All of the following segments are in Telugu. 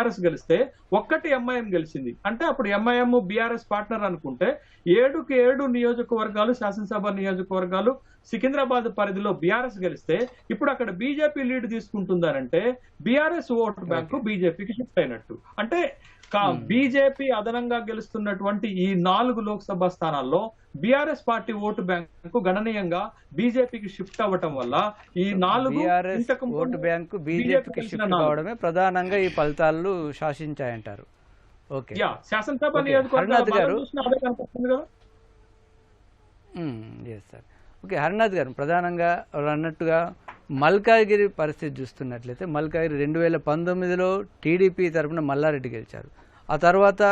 బీఆర్ఎస్ గెలిస్తే ఒక్కటి ఎంఐఎం గెలిచింది. అంటే అప్పుడు ఎంఐఎం బీఆర్ఎస్ పార్ట్నర్ అనుకుంటే ఏడుకి ఏడు నియోజకవర్గాలు శాసనసభ నియోజకవర్గాలు సికింద్రాబాద్ పరిధిలో బీఆర్ఎస్ గెలిస్తే ఇప్పుడు అక్కడ బీజేపీ లీడ్ తీసుకుంటుందనంటే బీఆర్ఎస్ ఓటు బ్యాంకు బీజేపీకి షిఫ్ట్ అయినట్టు. అంటే బీజేపీ అదనంగా గెలుస్తున్నటువంటి ఈ నాలుగు లోక్సభ స్థానాల్లో బీఆర్ఎస్ పార్టీ ఓటు బ్యాంకు గణనీయంగా బీజేపీకి షిఫ్ట్ అవ్వటం వల్ల ఈ నాలుగు ఓటు బ్యాంకు బీజేపీ బీజేపీకి షిఫ్ట్. కావడమే ప్రధానంగా ఈ ఫలితాలు శాసించాయంటారు ఓకే యా శాసనసభ okay. Harinath garu. Sir okay Harinath ప్రధానంగా అన్నట్టుగా మల్కాగిరి పరిస్థితి చూస్తున్నట్లయితే మల్కాగిరి రెండు వేల పంతొమ్మిదిలో టీడీపీ తరపున మల్లారెడ్డి గెలిచారు ఆ తర్వాత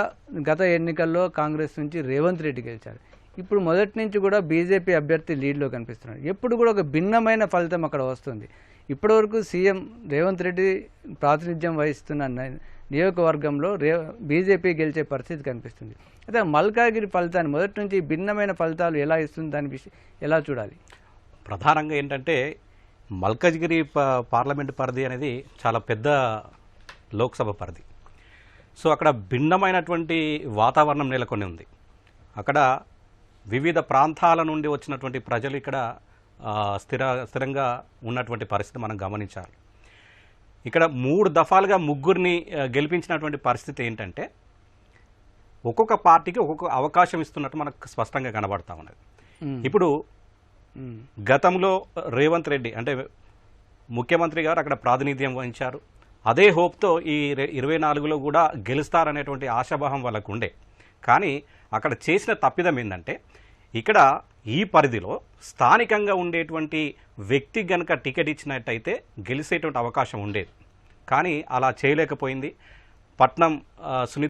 గత ఎన్నికల్లో కాంగ్రెస్ నుంచి రేవంత్ రెడ్డి గెలిచారు. ఇప్పుడు మొదటి నుంచి కూడా బీజేపీ అభ్యర్థి లీడ్లో కనిపిస్తున్నారు ఎప్పుడు కూడా ఒక భిన్నమైన ఫలితం అక్కడ వస్తుంది. ఇప్పటివరకు సీఎం రేవంత్ రెడ్డి ప్రాతినిధ్యం వహిస్తున్న నియోజకవర్గంలో రే బీజేపీ గెలిచే పరిస్థితి కనిపిస్తుంది. అయితే మల్కాగిరి ఫలితాన్ని మొదటి నుంచి భిన్నమైన ఫలితాలు ఎలా ఇస్తుంది దాని విషయం ఎలా చూడాలి? ప్రధానంగా ఏంటంటే మల్కాజ్గిరి ప పార్లమెంట్ పరిధి అనేది చాలా పెద్ద లోక్సభ పరిధి. సో అక్కడ భిన్నమైనటువంటి వాతావరణం నెలకొని ఉంది అక్కడ వివిధ ప్రాంతాల నుండి వచ్చినటువంటి ప్రజలు ఇక్కడ స్థిర స్థిరంగా ఉన్నటువంటి పరిస్థితి మనం గమనించాలి ఇక్కడ మూడు దఫాలుగా ముగ్గురిని గెలిపించినటువంటి పరిస్థితి ఏంటంటే ఒక్కొక్క పార్టీకి ఒక్కొక్క అవకాశం ఇస్తున్నట్టు మనకు స్పష్టంగా కనబడతా ఉన్నది. ఇప్పుడు. గతంలో రేవంత్ రెడ్డి అంటే ముఖ్యమంత్రి గారు అక్కడ ప్రాతినిధ్యం వహించారు అదే హోప్తో ఈ ఇరవై నాలుగులో కూడా గెలుస్తారనేటువంటి ఆశాభావం వాళ్ళకు ఉండే కానీ అక్కడ చేసిన తప్పిదం ఏంటంటే ఇక్కడ ఈ పరిధిలో స్థానికంగా ఉండేటువంటి వ్యక్తి గనక టికెట్ ఇచ్చినట్టయితే గెలిచేటువంటి అవకాశం ఉండేది. కానీ అలా చేయలేకపోయింది. పట్నం సునీత